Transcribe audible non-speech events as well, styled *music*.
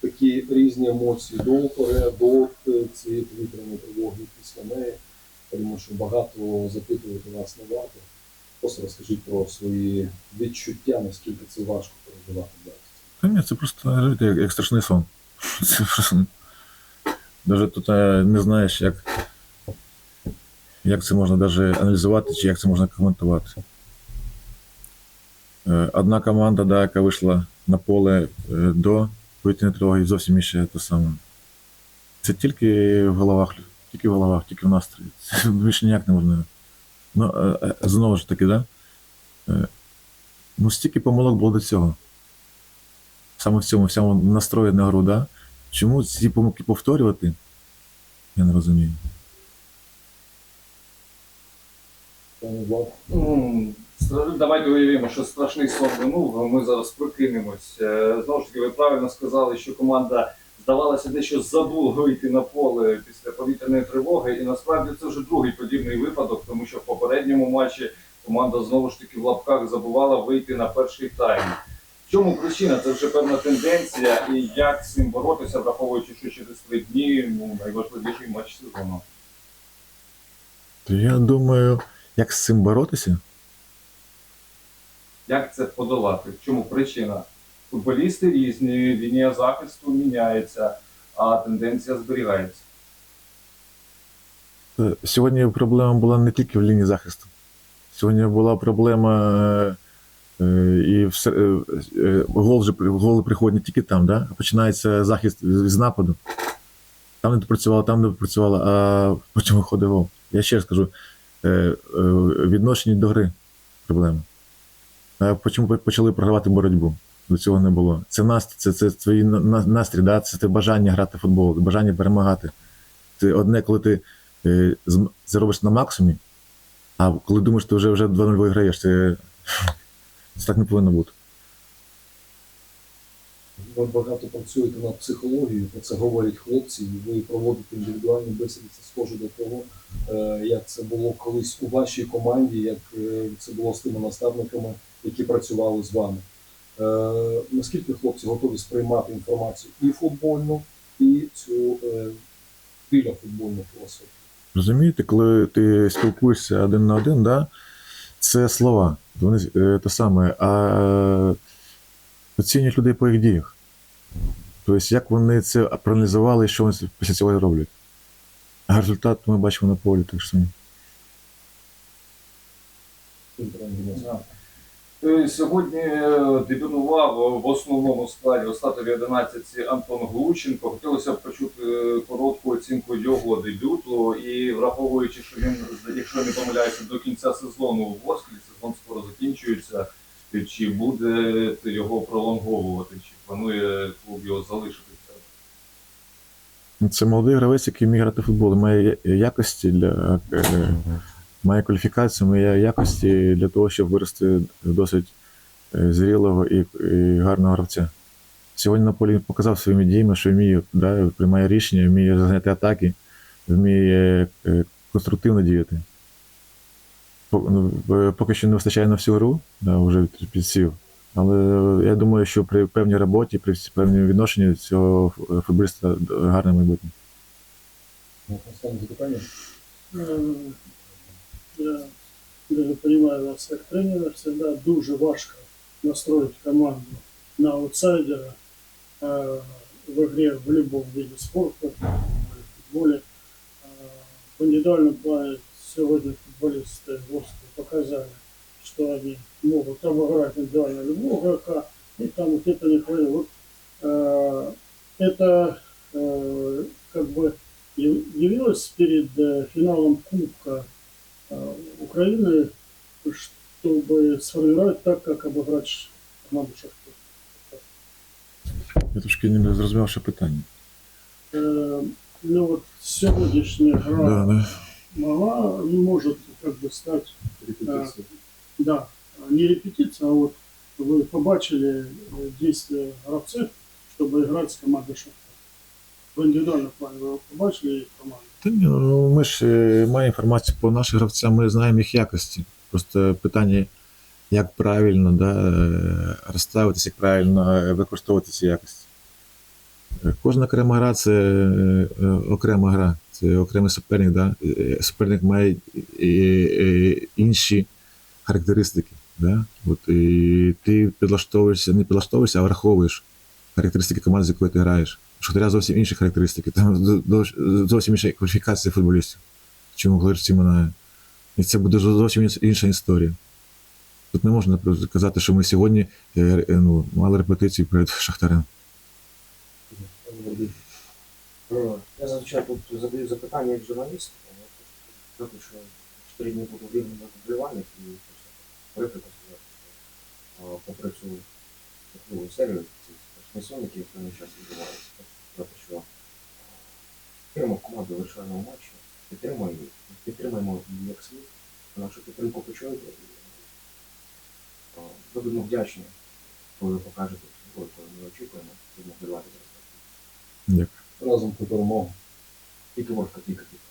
Такі різні емоції до ПРЕ, до е, цієї повітряної тривоги, після неї. Тому що багато запитувати вас не варто. Просто розкажіть про свої відчуття, наскільки це важко переживати зараз. Та ні, це просто як, як страшний сон. *laughs* Це просто. Навіть тут е, не знаєш, як, як це можна навіть аналізувати, чи як це можна коментувати. Е, Одна команда, да, яка вийшла на поле до повітряної тривоги, і зовсім інше те саме. Це тільки в головах, тільки в головах, тільки в настрої. *laughs* Це більше ніяк не можна. Ну, е, е, знову ж таки, да? Е, Ну, стільки помилок було до цього саме в цьому всьому настрої на гру, да? Чому ці помилки повторювати? Я не розумію. Стра- Давайте уявимо, що страшний сон минув, ми зараз прокинемось. Е, Знову ж таки, ви правильно сказали, що команда здавалося дещо забула вийти на поле після повітряної тривоги, і насправді це вже другий подібний випадок, тому що в попередньому матчі команда знову ж таки в лапках забувала вийти на перший тайм. В чому причина? Це вже певна тенденція, і як з цим боротися, враховуючи, що через три дні ну, найважливіший матч сезону. Я думаю, як з цим боротися? Як це подолати? В чому причина? Футболісти різні, лінія захисту міняється, а тенденція зберігається. Е, Сьогодні проблема була не тільки в лінії захисту. Сьогодні була проблема е, е, і все, гол же, голи приходять не тільки там, да? а починається захист з нападу. Там не допрацювало, там не допрацювало, а потім виходить гол. Я ще раз кажу, відношення до гри проблема. А Почому почали програвати боротьбу? До цього не було. Це настрій, це, це твої на- на- настрій, да? це те бажання грати в футбол, бажання перемагати. Це одне, коли ти е, це робиш на максимумі, а коли думаєш, ти вже, вже 2-0 виграєш, це, *laughs* це так не повинно бути. ви багато працюєте над психологією, про це говорять хлопці, і ви проводите індивідуальні бесіди, це схоже до того, е, як це було колись у вашій команді, як е, це було з тими наставниками, які працювали з вами. Е, Наскільки хлопці готові сприймати інформацію і футбольну, і цю е, біля футбольну філософію? Розумієте, коли ти спілкуєшся один на один, да, це слова. Вони е, те саме, а оцінюють людей по їх діях. Тобто, як вони це проаналізували і що вони після цього роблять. А результат ми бачимо на полі, так що самі. Е, Сьогодні е, дебютував в основному складі у статові 11 Антон Глученко. Хотілося б почути е, коротку оцінку його дебюту. І враховуючи, що він, якщо не помиляюся, до кінця сезону в Ворсклі, сезон скоро закінчується. е, Чи буде його пролонговувати, чи планує клуб його залишити? Це молодий гравець, який вміє грати в футбол, має якості для е, має кваліфікацію, має якості для того, щоб вирости досить е, зрілого і, і гарного гравця. Сьогодні на полі він показав своїми діями, що вміє, да, приймає рішення, вміє зганяти атаки, вміє е, конструктивно діяти. Ну, в- Поки що не вистачає на всю гру, да, вже підсів. Але я думаю, що при певній роботі, при певному відношенні цього футболіста гарне майбутнє. Останнє запитання. Я дуже понимаю вас як тренера, всегда дуже важко настроить команду на аутсайдера э, в игре в любом виде спорта, в футболе. Э, В индивидуальном плане сегодня футболисты Ворска показали, что они могут обыграть индивидуально любого игрока, и там где-то не хватило. Вот, э, это э, как бы яв- явилось перед э, финалом Кубка Украины, чтобы сформировать так, как обыграть команду Шахтер. Я трошки не зрозумів, що питання. Э, Ну вот сегодняшняя игра Да, да. могла, ну, может как бы стать, э, да, не репетиция, а вот вы побачили э, действия гравцев, чтобы играть с командой Шахтер. В индивидуальном плане вы побачили их команду? Та ні, ну ми ж е, маємо інформацію по наших гравцям, ми знаємо їх якості. Просто питання, як правильно да, е, розставитися, як правильно е, використовувати ці якості. Кожна окрема гра це окрема гра, це окремий суперник. Да? Суперник має інші характеристики. Да? От, і ти підлаштовуєшся, не підлаштовуєшся, а враховуєш характеристики команди, з якою ти граєш. Шахтаря зовсім інші характеристики, там зовсім інша кваліфікація футболістів, чому говорить минає. І це буде зовсім інша- історія. Тут не можна казати, що ми сьогодні е, е, ну, мали репетицію перед Шахтарем. Я зазвичай тут задаю запитання як журналіст. е, Сказати, що чотири дні буду вільним як вболівальник і репліку сказати, попри цю серію цих страшних які в час відбуваються, сказати, що підтримав команду в матчу, підтримаємо її, її як слід, нашу підтримку почуєте. е, Будемо вдячні, коли ви покажете футбол, коли ми очікуємо, будемо вбивати. Дякую. Разом по перемогу. Тільки можна, тільки тільки.